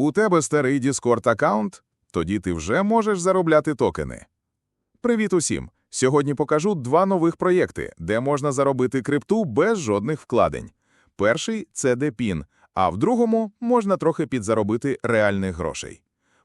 У тебе старий Discord аккаунт? Тоді ти вже можеш заробляти токени. Привіт усім! Сьогодні покажу два нових проєкти, де можна заробити крипту без жодних вкладень. Перший це DePIN, а в другому можна трохи підзаробити реальних грошей.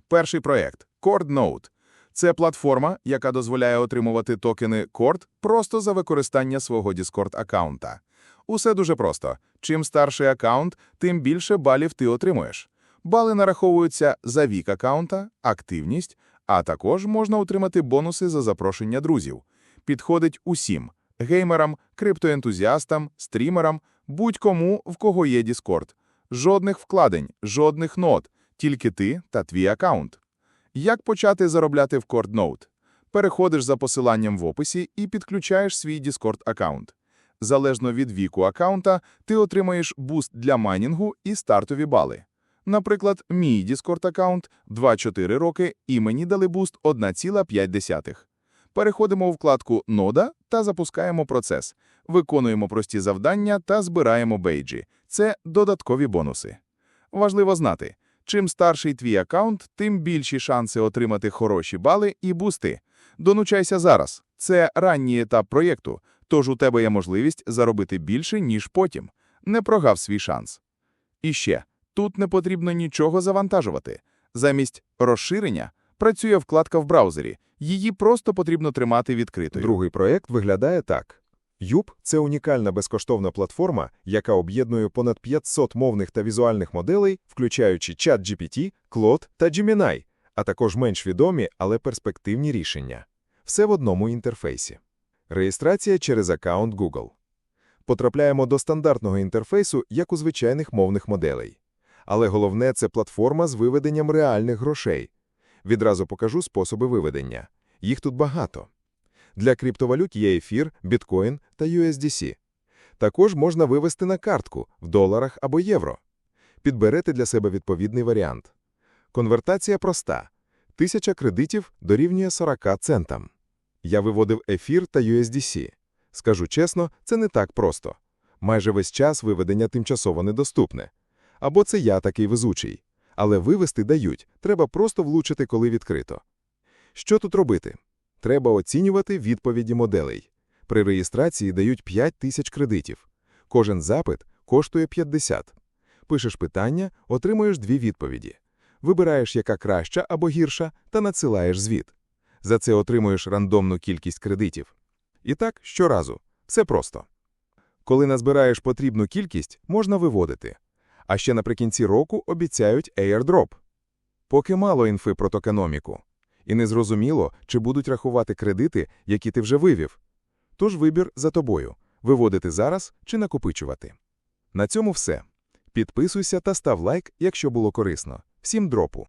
Перший проєкт CordNote. Це платформа, яка дозволяє отримувати токени Cord просто за використання свого Discord аккаунта. Усе дуже просто. Чим старший аккаунт, тим більше балів ти отримуєш. Бали нараховуються за вік аккаунта, активність, а також можна отримати бонуси за запрошення друзів. Підходить усім – геймерам, криптоентузіастам, стрімерам, будь-кому, в кого є Discord. Жодних вкладень, жодних нот, тільки ти та твій аккаунт. Як почати заробляти в CordNote? Переходиш за посиланням в описі і підключаєш свій Discord аккаунт. Залежно від віку аккаунта, ти отримаєш буст для майнінгу і стартові бали. Наприклад, мій Discord аккаунт 2-4 роки і мені дали буст 1,5. Переходимо у вкладку «Нода» та запускаємо процес. Виконуємо прості завдання та збираємо бейджі. Це додаткові бонуси. Важливо знати, чим старший твій аккаунт, тим більші шанси отримати хороші бали і бусти. Донучайся зараз. Це ранній етап проєкту, тож у тебе є можливість заробити більше, ніж потім. Не прогав свій шанс. І ще, тут не потрібно нічого завантажувати. Замість розширення працює вкладка в браузері. Її просто потрібно тримати відкритою. Другий проєкт виглядає так. Юб – це унікальна безкоштовна платформа, яка об'єднує понад 500 мовних та візуальних моделей, включаючи чат GPT, Claude та Gemini, а також менш відомі, але перспективні рішення. Все в одному інтерфейсі. Реєстрація через аккаунт Google. Потрапляємо до стандартного інтерфейсу, як у звичайних мовних моделей. Але головне – це платформа з виведенням реальних грошей. Відразу покажу способи виведення. Їх тут багато. Для криптовалют є ефір, біткоін та USDC. Також можна вивести на картку в доларах або євро. Підберете для себе відповідний варіант. Конвертація проста. Тисяча кредитів дорівнює 40 центам. Я виводив ефір та USDC. Скажу чесно, це не так просто. Майже весь час виведення тимчасово недоступне. Або це я такий везучий. Але вивести дають, треба просто влучити, коли відкрито. Що тут робити? Треба оцінювати відповіді моделей. При реєстрації дають 5 тисяч кредитів. Кожен запит коштує 50. Пишеш питання, отримуєш дві відповіді. Вибираєш, яка краща або гірша, та надсилаєш звіт. За це отримуєш рандомну кількість кредитів. І так щоразу. Все просто. Коли назбираєш потрібну кількість, можна виводити. А ще наприкінці року обіцяють airdrop. Поки мало інфи про токеноміку. І незрозуміло, чи будуть рахувати кредити, які ти вже вивів. Тож вибір за тобою – виводити зараз чи накопичувати. На цьому все. Підписуйся та став лайк, якщо було корисно. Всім дропу!